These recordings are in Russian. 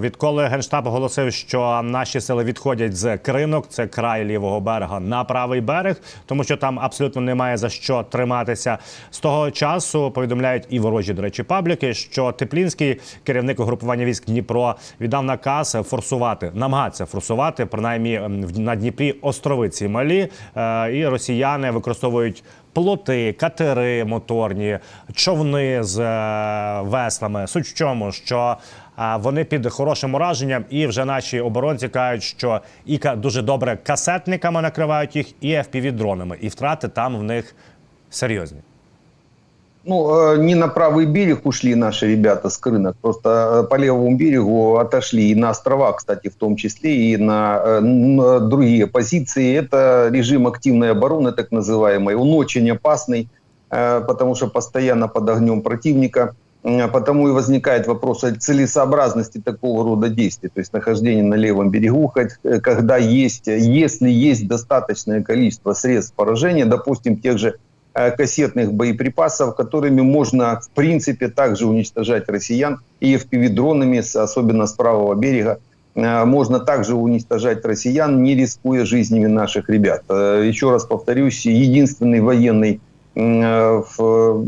Відколи генштаб оголосив, що наші сили відходять з кринок, це край лівого берега, на правий берег, тому що там абсолютно немає за що триматися. З того часу повідомляють і ворожі, до речі, пабліки, що Теплінський керівник угрупування військ Дніпро віддав наказ форсувати, намагатися форсувати принаймні в- на Дніпрі острови ці малі, е, і росіяни використовують. Плоти, катери моторні, човни з е, веслами. Суть в чому, що вони під хорошим ураженням, і вже наші оборонці кажуть, що і ка- дуже добре касетниками накривають їх, і fpv дронами і втрати там в них серйозні. Ну, э, не на правый берег ушли наши ребята с рынок, просто э, по левому берегу отошли и на острова, кстати, в том числе, и на, э, на другие позиции. Это режим активной обороны, так называемый. Он очень опасный, э, потому что постоянно под огнем противника. М, Потому и возникает вопрос о целесообразности такого рода действий, то есть нахождение на левом берегу, э, когда есть, если есть достаточное количество средств поражения, допустим, тех же э, кассетных боеприпасов, которыми можно, в принципе, также уничтожать россиян и FPV-дронами, особенно с правого берега. Э, Можно также уничтожать россиян, не рискуя жизнями наших ребят. Еще раз повторюсь, единственный военный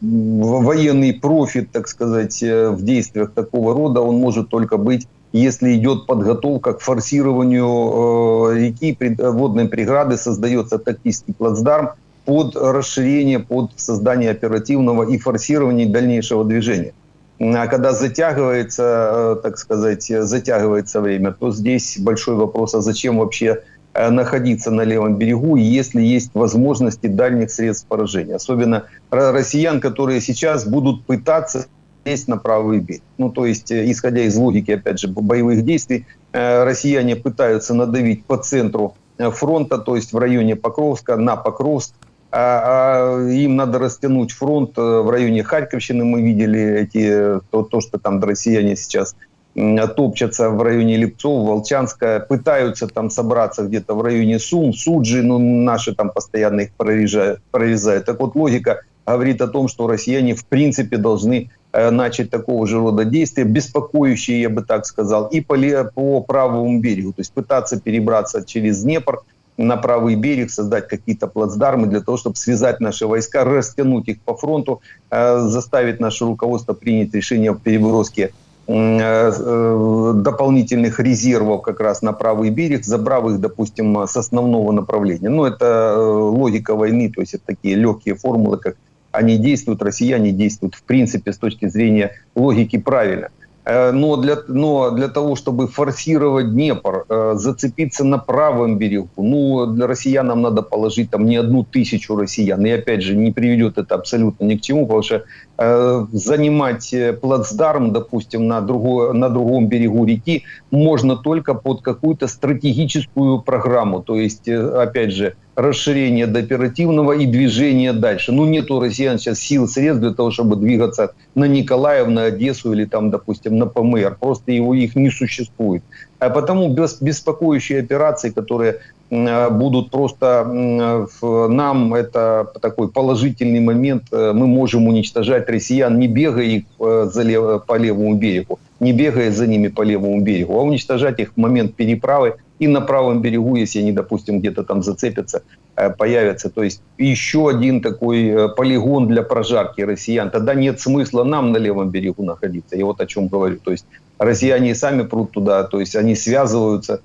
военный профит, так сказать, э, в действиях такого рода, он может только быть, если идет подготовка к форсированию э, реки, э, водной преграды, создается тактический плацдарм под расширение, под создание оперативного и форсирование дальнейшего движения. А когда затягивается, э, так сказать, э, затягивается время, то здесь большой вопрос, а зачем вообще э, находиться на левом берегу, если есть возможности дальних средств поражения. Особенно ро- россиян, которые сейчас будут пытаться лезть на правый берег. Ну, то есть, э, исходя из логики, опять же, боевых действий, э, россияне пытаются надавить по центру э, фронта, то есть в районе Покровска, на Покровск. А, а им надо растянуть фронт э, в районе Харьковщины. Мы видели эти, э, то, то что там россияне сейчас топчатся в районе Липцов, Волчанска, пытаются там собраться где-то в районе Сум, Суджи, ну, наши там постоянно их прорезают. Так вот, логика говорит о том, что россияне в принципе должны э, начать такого же рода действия, беспокоящие, я бы так сказал, и по, по правому берегу, то есть пытаться перебраться через Днепр на правый берег, создать какие-то плацдармы для того, чтобы связать наши войска, растянуть их по фронту, э, заставить наше руководство принять решение о переброске дополнительных резервов как раз на правый берег, забрав их, допустим, с основного направления. Ну, это э, логика войны, то есть это такие легкие формулы, как они действуют, россияне действуют, в принципе, с точки зрения логики правильно. Э, Но для, но для того, чтобы форсировать Днепр, э, зацепиться на правом берегу, ну, для россиянам надо положить там не одну тысячу россиян. И опять же, не приведет это абсолютно ни к чему, потому что э, занимать э, плацдарм, допустим, на, другой, на другом берегу реки можно только под какую-то стратегическую программу. То есть, опять же, расширение до оперативного и движение дальше. Ну, нет у россиян сейчас сил, средств для того, чтобы двигаться на Николаев, на Одессу или там, допустим, на ПМР. Просто его, их не существует. А потому бес- беспокоящие операции, которые э, будут просто нам это такой положительный момент. Э, Мы можем уничтожать россиян, не бегая их э, по левому берегу, не бегая за ними по левому берегу, а уничтожать их в момент переправы и на правом берегу, если они, допустим, где-то там зацепятся, э, появятся. То есть еще один такой э, полигон для прожарки россиян. Тогда нет смысла нам на левом берегу находиться. Я вот о чем говорю. То есть россияне и сами прут туда, то есть они связываются,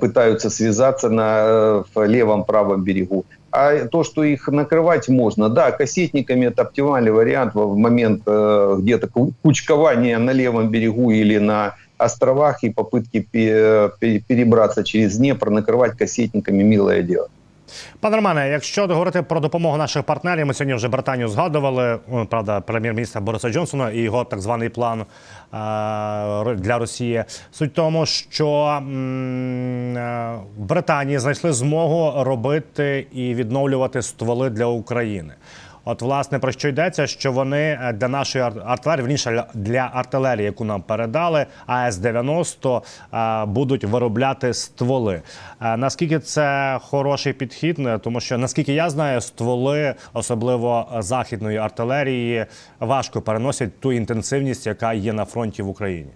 пытаются связаться на э, в левом правом берегу. А то, что их накрывать можно, да, кассетниками это оптимальный вариант в момент э, где-то ку- кучкования на левом берегу или на островах и попытки пе- пе- перебраться через Днепр, накрывать кассетниками милое дело. Пане Романе, якщо говорити про допомогу наших партнерів, ми сьогодні вже Британію згадували. ну, Правда, прем'єр-міністра Бориса Джонсона і його так званий план для Росії. Суть в тому, що в Британії знайшли змогу робити і відновлювати стволи для України. От, власне, про що йдеться, що вони е, для нашої ар- артилерії, вірніше, для- артилерії, яку нам передали, АС-90, е, будуть виробляти стволи. Е, Наскільки це хороший підхід? Тому що, наскільки я знаю, стволи, особливо західної артилерії, важко переносять ту інтенсивність, яка є на фронті в Україні.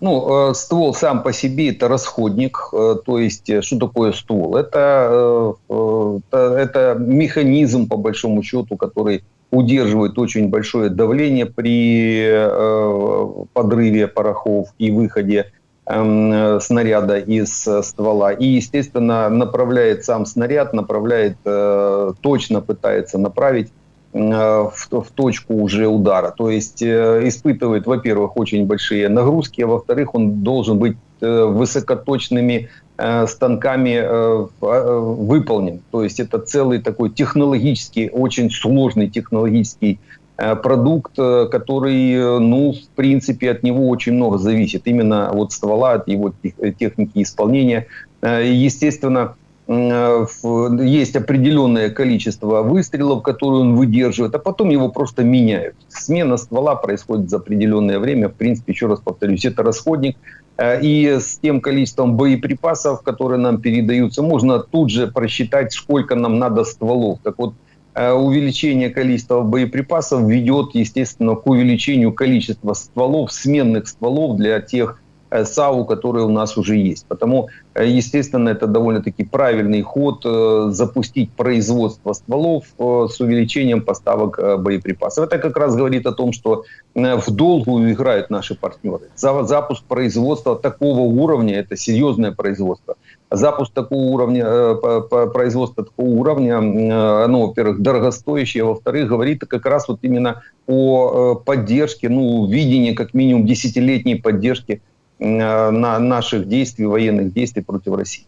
Ну, э, ствол сам по себе это расходник, э, то есть э, что такое ствол? Это, э, э, это, механизм, по большому счету, который удерживает очень большое давление при э, подрыве порохов и выходе э, снаряда из э, ствола. И, естественно, направляет сам снаряд, направляет, э, точно пытается направить в, в точку уже удара. То есть э, испытывает, во-первых, очень большие нагрузки, а во-вторых, он должен быть э, высокоточными э, станками э, выполнен. То есть это целый такой технологический, очень сложный технологический продукт, который, ну, в принципе, от него очень много зависит. Именно от ствола, от его тех- техники исполнения. Естественно, есть определенное количество выстрелов, которые он выдерживает, а потом его просто меняют. Смена ствола происходит за определенное время. В принципе, еще раз повторюсь, это расходник. Э, И с тем количеством боеприпасов, которые нам передаются, можно тут же просчитать, сколько нам надо стволов. Так вот, э, увеличение количества боеприпасов ведет, естественно, к увеличению количества стволов, сменных стволов для тех э, САУ, которые у нас уже есть. Потому, э, естественно, это довольно-таки правильный ход э, запустить производство стволов э, с увеличением поставок э, боеприпасов. Это как раз говорит о том, что э, в долгую играют наши партнеры. За- Запуск производства такого уровня – это серьезное производство. Запуск такого уровня, э, производства такого уровня, э, оно, во-первых, дорогостоящее, а во-вторых, говорит как раз вот именно о э, поддержке, ну, видении как минимум десятилетней поддержки э, на наших действий, военных действий против России.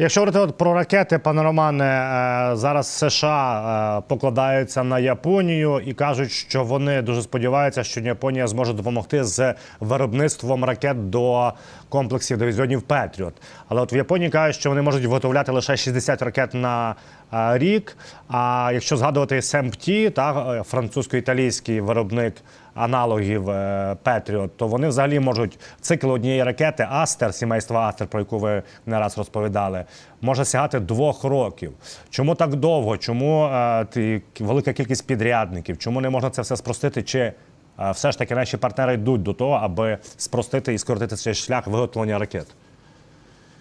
Якщо говорити про ракети, пане Романе, е, зараз США е, покладаються на Японію і кажуть, що вони дуже сподіваються, що Японія зможе допомогти з виробництвом ракет до комплексів дивізіонів Петріот. Але от в Японії кажуть, що вони можуть виготовляти лише 60 ракет на е, рік. А якщо згадувати СМПТ, та е, французько-італійський виробник аналогів е, Петріот, то вони взагалі можуть цикл однієї ракети Астер, сімейства Астер, про яку ви не раз розповідали, може сягати двох років. Чому так довго? Чому е, ті- велика кількість підрядників? Чому не можна це все спростити? Чи е, все ж таки наші партнери йдуть до того, аби спростити і скоротити цей шлях виготовлення ракет?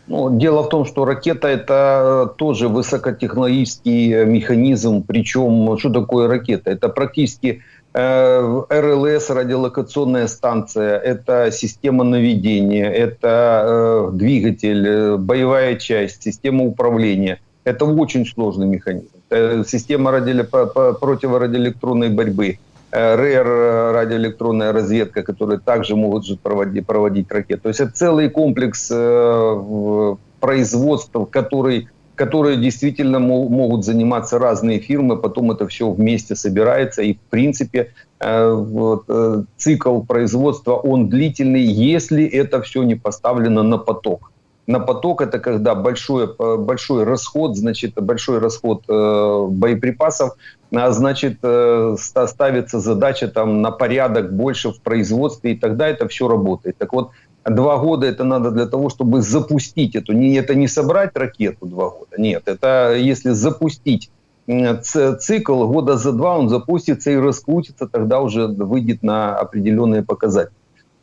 Ну, дело в том, что ракета это э, тоже высокотехнологический э, механизм. Причем, что такое ракета? Это практически э, РЛС, радиолокационная станция, это система наведения, это э, двигатель, э, боевая часть, система управления. Это очень сложный механизм. Э, система радио- противорадиоэлектронной борьбы. э, РЭР, э, радиоэлектронная разведка, которые также могут же проводить, проводить ракеты. То есть это целый комплекс э, производств, который, которые действительно мо- могут заниматься разные фирмы, потом это все вместе собирается. И в принципе э, э, цикл производства, он длительный, если это все не поставлено на поток. На поток это когда большой, э, большой расход, значит, большой расход боеприпасов, а значит, ста- ставится задача там на порядок больше в производстве, и тогда это все работает. Так вот, два года это надо для того, чтобы запустить эту. Не, это не собрать ракету два года, нет. Это если запустить цикл, года за два он запустится и раскрутится, тогда уже выйдет на определенные показатели.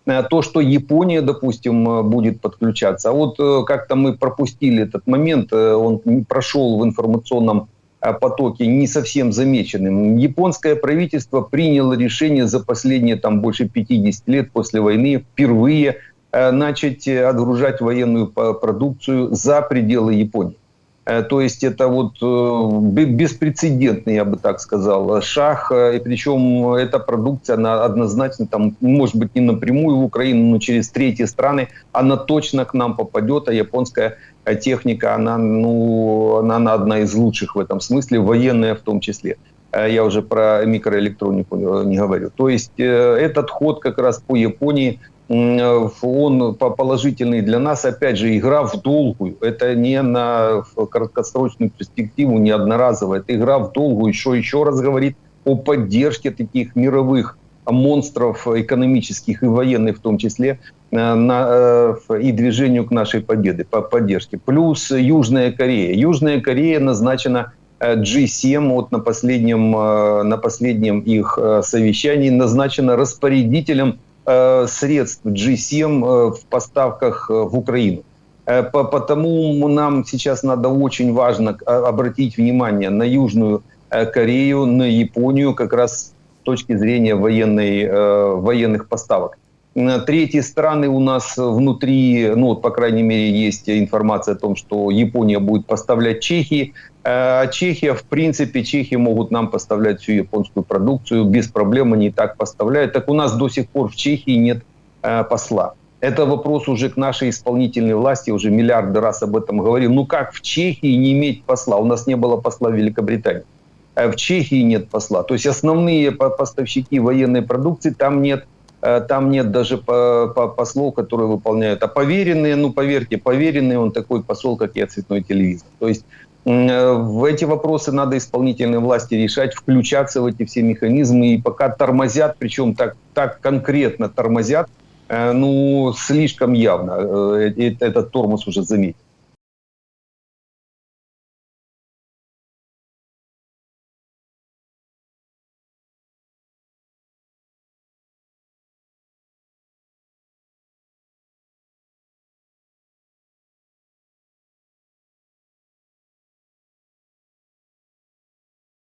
Э, То, что Япония, допустим, э, будет подключаться. А вот э, как-то мы пропустили этот момент, он прошел в информационном потоке не совсем замеченным. Японское правительство приняло решение за последние там больше 50 лет после войны впервые начать э, отгружать военную продукцию за пределы Японии. Э, То есть это вот э, бе- беспрецедентный, я бы так сказал, шаг. э, И причем эта продукция, она однозначно, там, может быть, не напрямую в Украину, но через третьи страны, она точно к нам попадет. А японская э, техника, она, ну, она, она одна из лучших в этом смысле, военная в том числе. Э, Я уже про микроэлектронику э, не говорю. То есть э, этот ход как раз по Японии э, он по- положительный для нас, опять же, игра в долгую. Это не на краткосрочную перспективу, не одноразово. Это игра в долгую, что еще раз говорит о поддержке таких мировых монстров экономических и военных в том числе э, на, э, и движению к нашей победе, по поддержке. Плюс Южная Корея. Южная Корея назначена э, G7 вот на последнем, э, на последнем их э, совещании назначена распорядителем э, средств G7 э, в поставках э, в Украину. Э, по- Потому нам сейчас надо очень важно э, обратить внимание на Южную э, Корею, на Японию как раз с точки зрения военной, э, военных поставок. Э, Третьи страны у нас внутри, ну, вот, по крайней мере, есть информация о том, что Япония будет поставлять Чехии. Э, Чехия, в принципе, Чехи могут нам поставлять всю японскую продукцию без проблем, они и так поставляют. Так у нас до сих пор в Чехии нет э, посла. Это вопрос уже к нашей исполнительной власти, уже миллиарды раз об этом говорил. Ну как в Чехии не иметь посла? У нас не было посла в Великобритании. В Чехии нет посла. То есть основные по- поставщики военной продукции там нет. Э, Там нет даже по- по- послов, которые выполняют. А поверенные, ну поверьте, поверенный он такой посол, как я, цветной телевизор. То есть э, в эти вопросы надо исполнительной власти решать, включаться в эти все механизмы. И пока тормозят, причем так, так конкретно тормозят, э, ну, слишком явно этот тормоз уже заметен.